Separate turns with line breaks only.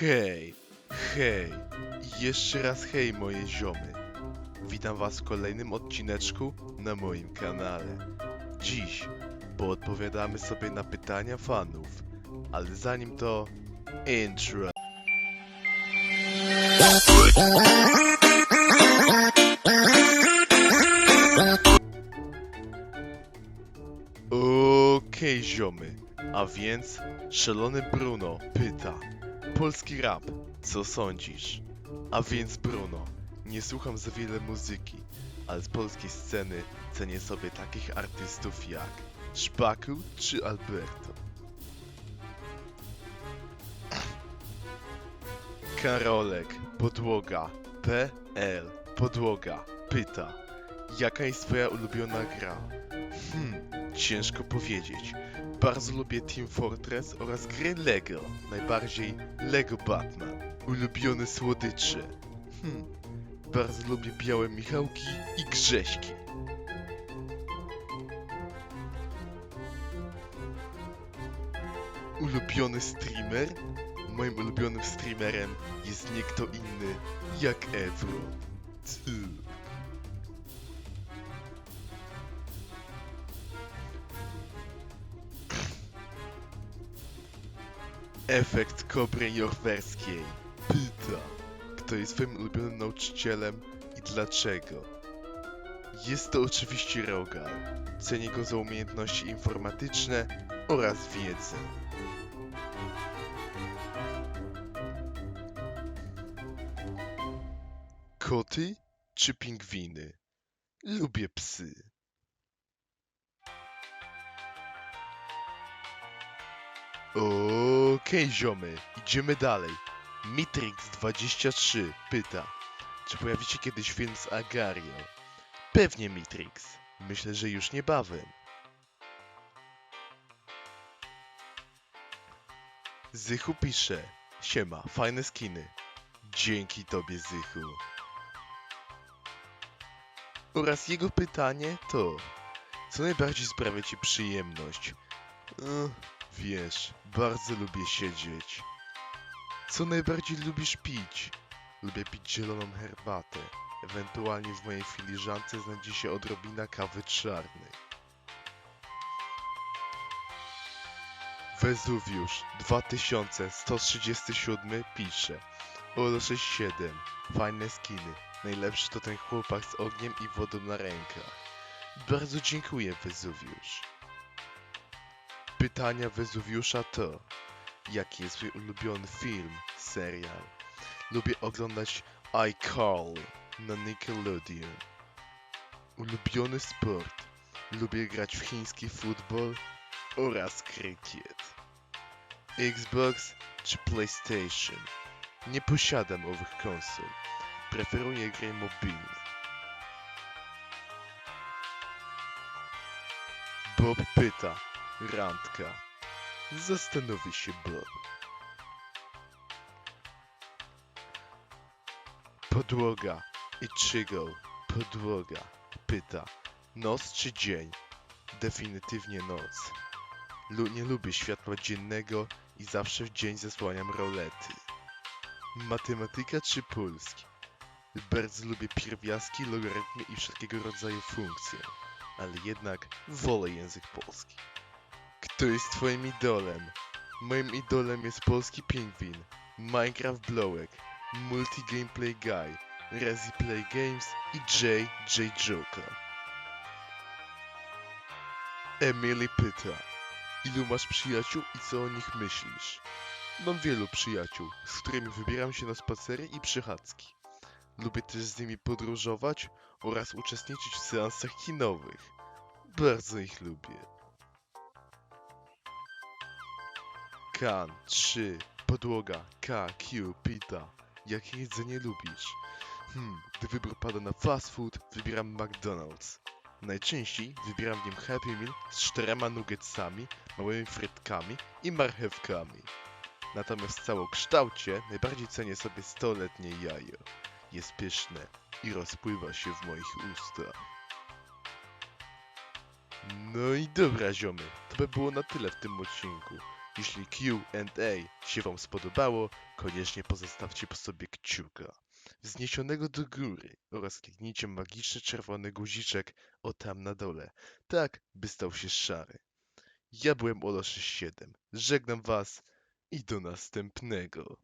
Hej, hej, jeszcze raz hej moje ziomy. Witam was w kolejnym odcineczku na moim kanale. Dziś poodpowiadamy sobie na pytania fanów, ale zanim to intro. Okej ziomy, a więc szalony Bruno pyta. Polski rap, co sądzisz? A więc Bruno, nie słucham za wiele muzyki, ale z polskiej sceny cenię sobie takich artystów jak Szpaku czy Alberto. Karolek, podłoga, PL, podłoga, pyta. Jaka jest twoja ulubiona gra? Hmm, ciężko powiedzieć. Bardzo lubię Team Fortress oraz gry LEGO. Najbardziej LEGO Batman. Ulubione słodycze. Hmm. Bardzo lubię białe Michałki i Grześki. Ulubiony streamer? Moim ulubionym streamerem jest nie kto inny jak Evron. Ty. Efekt kobry jorwerskiej. Pyta, kto jest twoim ulubionym nauczycielem i dlaczego? Jest to oczywiście Rogal. Cenię go za umiejętności informatyczne oraz wiedzę. Koty czy pingwiny? Lubię psy. Okej, ziomy, idziemy dalej. Mitrix23 pyta, czy pojawi się kiedyś film z Agario? Pewnie Mitrix. Myślę, że już niebawem. Zychu pisze, siema, fajne skiny. Dzięki tobie, Zychu. Oraz jego pytanie to, co najbardziej sprawia ci przyjemność? Wiesz, bardzo lubię siedzieć. Co najbardziej lubisz pić? Lubię pić zieloną herbatę. Ewentualnie w mojej filiżance znajdzie się odrobina kawy czarnej. Wezuwiusz 2137 pisze Olo 67 Fajne skiny. Najlepszy to ten chłopak z ogniem i wodą na rękach. Bardzo dziękuję Wezuwiusz. Pytania Wezuwiusza to Jaki jest twój ulubiony film, serial? Lubię oglądać iCarly na Nickelodeon. Ulubiony sport. Lubię grać w chiński futbol oraz krykiet. Xbox czy PlayStation? Nie posiadam owych konsol. Preferuję gry mobilne. Bob pyta. Randka. Zastanowi się Bob. Podłoga. Ichigo. Podłoga. Pyta. Noc czy dzień? Definitywnie noc. Lu nie lubię światła dziennego i zawsze w dzień zasłaniam rolety. Matematyka czy polski? Bardzo lubię pierwiastki, logarytmy i wszelkiego rodzaju funkcje, ale jednak wolę język polski. Kto jest twoim idolem? Moim idolem jest polski pingwin, Minecraft Blowek, Multi Gameplay Guy, Rezi Play Games i JJ Joker. Emily pyta, ilu masz przyjaciół i co o nich myślisz? Mam wielu przyjaciół, z którymi wybieram się na spacery i przechadzki. Lubię też z nimi podróżować oraz uczestniczyć w seansach kinowych. Bardzo ich lubię. Kan 3 Podłoga K Pita Jakie jedzenie lubisz? Hmm, gdy wybór pada na fast food, wybieram McDonald's. Najczęściej wybieram w nim Happy Meal z czterema nuggetsami, małymi frytkami i marchewkami. Natomiast w całokształcie najbardziej cenię sobie 100-letnie jajo. Jest pyszne i rozpływa się w moich ustach. No i dobra ziomy, to by było na tyle w tym odcinku. Jeśli Q&A się wam spodobało, koniecznie pozostawcie po sobie kciuka wzniesionego do góry oraz kliknijcie magiczny czerwony guziczek o tam na dole, tak by stał się szary. Ja byłem Olo67, żegnam was i do następnego.